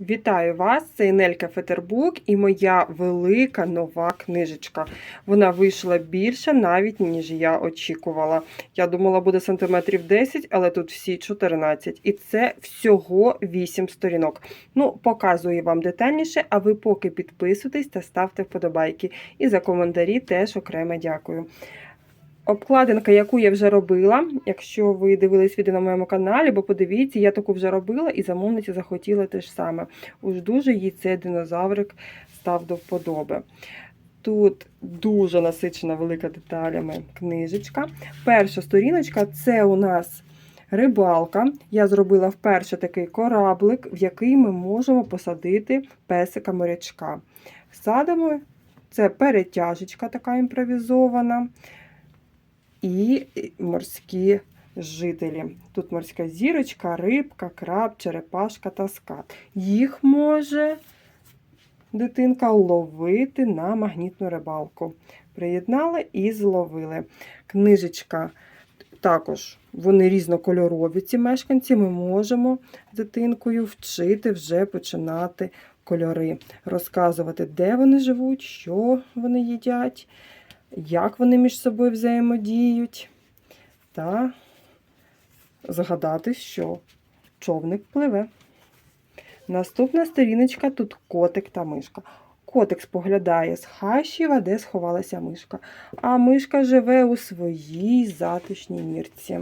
Вітаю вас! Це Нелька Фетербук і моя велика нова книжечка. Вона вийшла більше навіть, ніж я очікувала. Я думала, буде сантиметрів 10, але тут всі 14. І це всього 8 сторінок. Ну, показую вам детальніше, а ви поки підписуйтесь та ставте вподобайки. І за коментарі теж окремо дякую. Обкладинка, яку я вже робила, якщо ви дивились відео на моєму каналі, бо подивіться, я таку вже робила і замовниця захотіла те ж саме. Уж дуже їй цей динозаврик став до вподоби. Тут дуже насичена велика деталями книжечка. Перша сторіночка це у нас рибалка. Я зробила вперше такий кораблик, в який ми можемо посадити песика морячка. Садимо, це перетяжечка така імпровізована і морські жителі. Тут морська зірочка, рибка, краб, черепашка та скат. Їх може дитинка ловити на магнітну рибалку. Приєднали і зловили. Книжечка також вони різнокольорові, ці мешканці. Ми можемо з дитинкою вчити вже починати кольори, розказувати, де вони живуть, що вони їдять як вони між собою взаємодіють, та згадати, що човник пливе. Наступна сторіночка тут котик та мишка. Котик споглядає з хащіва, де сховалася мишка. А мишка живе у своїй затишній нірці.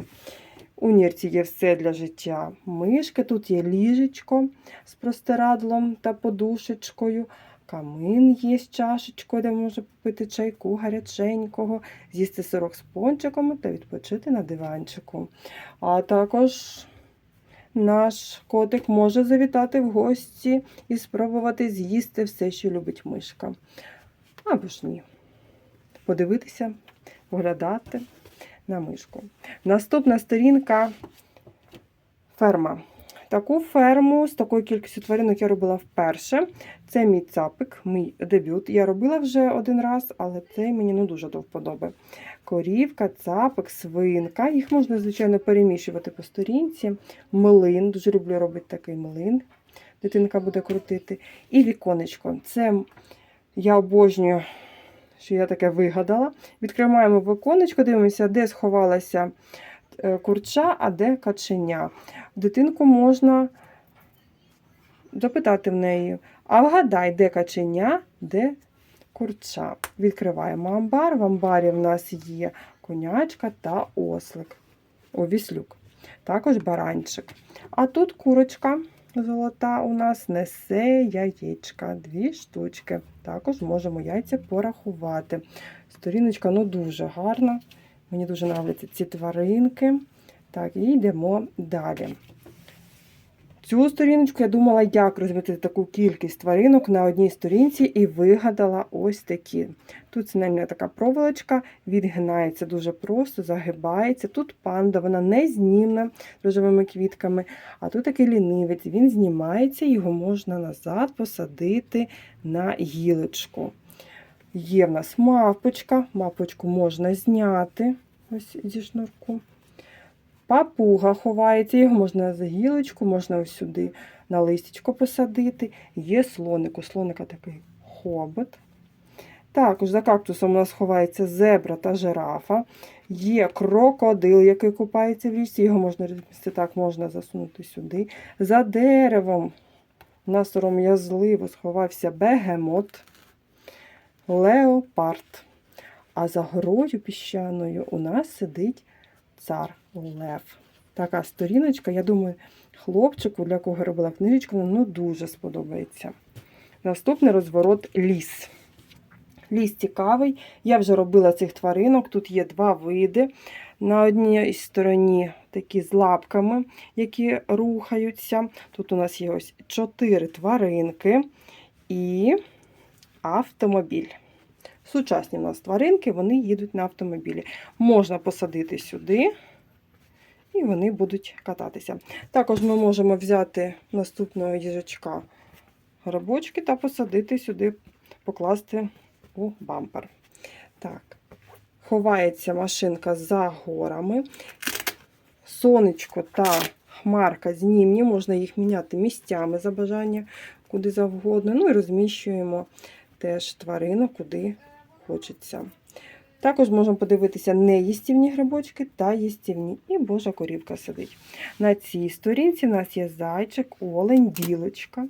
У нірці є все для життя мишки. Тут є ліжечко з простирадлом та подушечкою. Камин є з чашечкою, де може попити чайку гаряченького, з'їсти сирок з пончиком та відпочити на диванчику. А також наш котик може завітати в гості і спробувати з'їсти все, що любить мишка. Або ж ні. Подивитися, поглядати на мишку. Наступна сторінка ферма. Таку ферму з такою кількістю тваринок я робила вперше. Це мій цапик, мій дебют. Я робила вже один раз, але цей мені не дуже до вподоби. Корівка, цапик, свинка. Їх можна, звичайно, переміщувати по сторінці. Млин, дуже люблю робити такий млин. Дитинка буде крутити. І віконечко. Це я обожнюю, що я таке вигадала. Відкриваємо віконечко, дивимося, де сховалася е, курча, а де каченя. Дитинку можна запитати в неї, а вгадай, де каченя, де курча. Відкриваємо амбар. В амбарі в нас є конячка та ослик. О, віслюк. Також баранчик. А тут курочка золота у нас несе яєчка. Дві штучки. Також можемо яйця порахувати. Сторіночка ну дуже гарна. Мені дуже подобаються ці тваринки. Так, і йдемо далі. Цю сторіночку я думала, як розмістити таку кількість тваринок на одній сторінці і вигадала ось такі. Тут синельна така проволочка, відгинається дуже просто, загибається. Тут панда, вона не знімна рожевими квітками, а тут такий лінивець, він знімається, його можна назад посадити на гілочку. Є в нас мавпочка, мавпочку можна зняти ось зі шнурку. Папуга ховається, його можна за гілочку, можна ось сюди на листячко посадити. Є слоник, у слоника такий хобот. Також за кактусом у нас ховається зебра та жирафа. Є крокодил, який купається в річці, його можна розмістити так, можна засунути сюди. За деревом на сором'язливо сховався бегемот, леопард. А за горою піщаною у нас сидить цар Лев. Така сторіночка, я думаю, хлопчику, для кого робила книжечку, ну дуже сподобається. Наступний розворот ліс. Ліс цікавий. Я вже робила цих тваринок. Тут є два види. На одній стороні такі з лапками, які рухаються. Тут у нас є ось чотири тваринки і автомобіль. Сучасні у нас тваринки, вони їдуть на автомобілі. Можна посадити сюди, і вони будуть кататися. Також ми можемо взяти наступного їжачка грибочки та посадити сюди, покласти у бампер. Так, ховається машинка за горами. Сонечко та хмарка, знімні, можна їх міняти місцями за бажання, куди завгодно. Ну і розміщуємо теж тварину, куди хочеться. Також можемо подивитися неїстівні грибочки та їстівні. І Божа корівка сидить. На цій сторінці у нас є зайчик, олень, білочка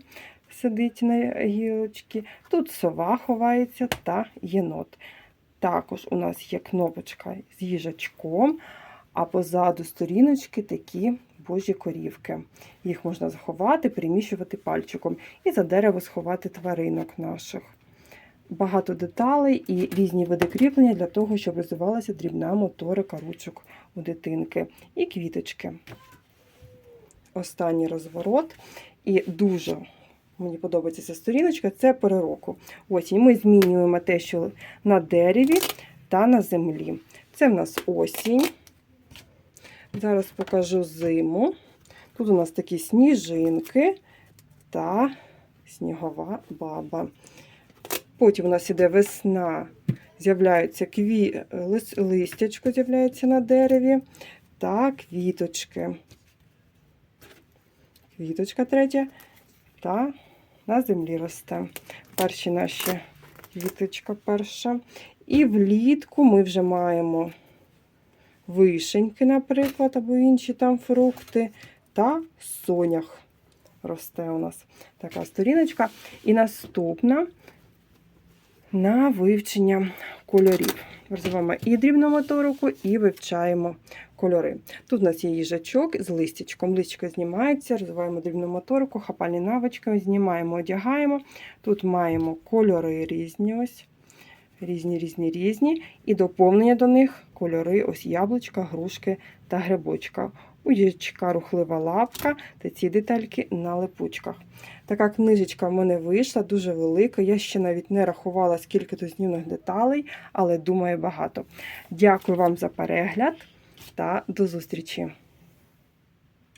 сидить на гілочці. Тут сова ховається та єнот. Також у нас є кнопочка з їжачком, а позаду сторіночки такі божі корівки. Їх можна заховати, переміщувати пальчиком і за дерево сховати тваринок наших. Багато деталей і різні види кріплення для того, щоб розвивалася дрібна моторика ручок у дитинки. І квіточки. Останній розворот. І дуже мені подобається ця сторіночка це перероку. Осінь. Ми змінюємо те, що на дереві та на землі. Це в нас осінь. Зараз покажу зиму. Тут у нас такі сніжинки та снігова баба. Потім у нас іде весна, з'являється кві... листячко з'являється на дереві та квіточки. Квіточка третя та на землі росте. Перші наші квіточка перша. І влітку ми вже маємо вишеньки, наприклад, або інші там фрукти, та сонях росте у нас така сторіночка. І наступна на вивчення кольорів. Розвиваємо і дрібну моторику, і вивчаємо кольори. Тут у нас є їжачок з листячком. Листячко знімається, розвиваємо дрібну моторику, хапальні навички, знімаємо, одягаємо. Тут маємо кольори різні. ось. Різні, різні, різні. І доповнення до них кольори, ось яблучка, грушки та грибочка. У їжачка рухлива лапка та ці детальки на липучках. Така книжечка в мене вийшла, дуже велика. Я ще навіть не рахувала, скільки тут знімних деталей, але думаю, багато. Дякую вам за перегляд та до зустрічі!